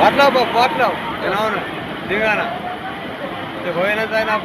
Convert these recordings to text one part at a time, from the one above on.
వాట్లావు బాబు వాట్లావు అవును దిగానా పోయినా సాయి నా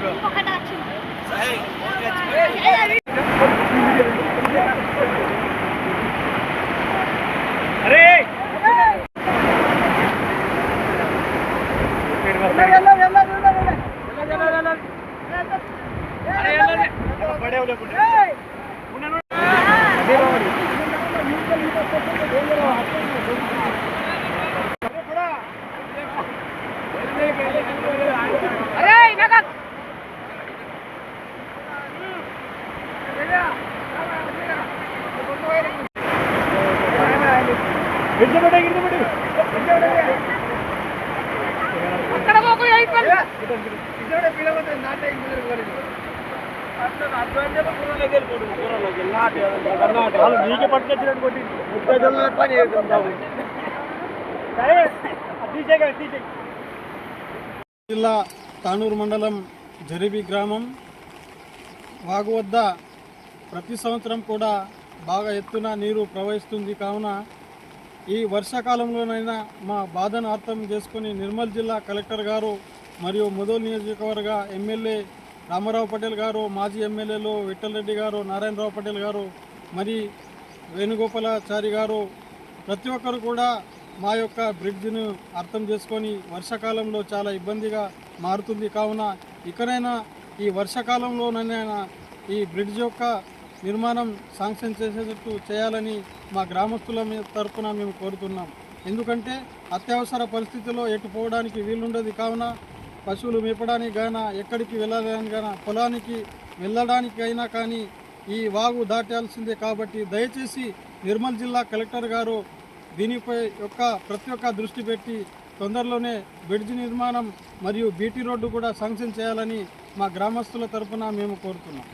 ఇక్కడ పోకుండా ఇక్కడ ఇక్కడ నాటే ఇంజనీర్ కాలేజ్ నీకే పట్టుకొచ్చినట్టు కొట్టి ముప్పై తొమ్మిది పని జిల్లా తానూరు మండలం జరిబి గ్రామం. వాగు వద్ద ప్రతి సంవత్సరం కూడా బాగా ఎత్తున నీరు ప్రవహిస్తుంది. కావున ఈ వర్షాకాలంలోనైనా మా బాధను అర్థం చేసుకుని నిర్మల్ జిల్లా కలెక్టర్ గారు మరియు ముదోల్ నియోజకవర్గ ఎమ్మెల్యే రామారావు పటేల్ గారు మాజీ ఎమ్మెల్యేలు విఠలరెడ్డి గారు నారాయణరావు పటేల్ గారు మరి వేణుగోపాలాచారి గారు ప్రతి ఒక్కరు కూడా మా యొక్క బ్రిడ్జ్ను అర్థం చేసుకొని వర్షాకాలంలో చాలా ఇబ్బందిగా మారుతుంది. కావున ఇకనైనా ఈ వర్షాకాలంలోనైనా ఈ బ్రిడ్జ్ యొక్క నిర్మాణం శాంక్షన్ చేసేటట్టు చేయాలని మా గ్రామస్తుల తరఫున తరపున మేము కోరుతున్నాం. ఎందుకంటే అత్యవసర పరిస్థితుల్లో ఎటు పోవడానికి వీలుండదు. కావున పశువులు మేపడానికి గాన ఎక్కడికి వెళ్ళడానికి గాన పొలానికి వెళ్ళడానికైనా కానీ ఈ వాగు దాటాల్సిందే కాబట్టి దయచేసి నిర్మల్ జిల్లా కలెక్టర్ గారు దీనిపై యొక్క ప్రతి ఒక్క దృష్టి పెట్టి తొందరలోనే బ్రిడ్జ్ నిర్మాణం మరియు బీటీ రోడ్డు కూడా శాంక్షన్ చేయాలని మా గ్రామస్తుల తరఫున మేము కోరుతున్నాం.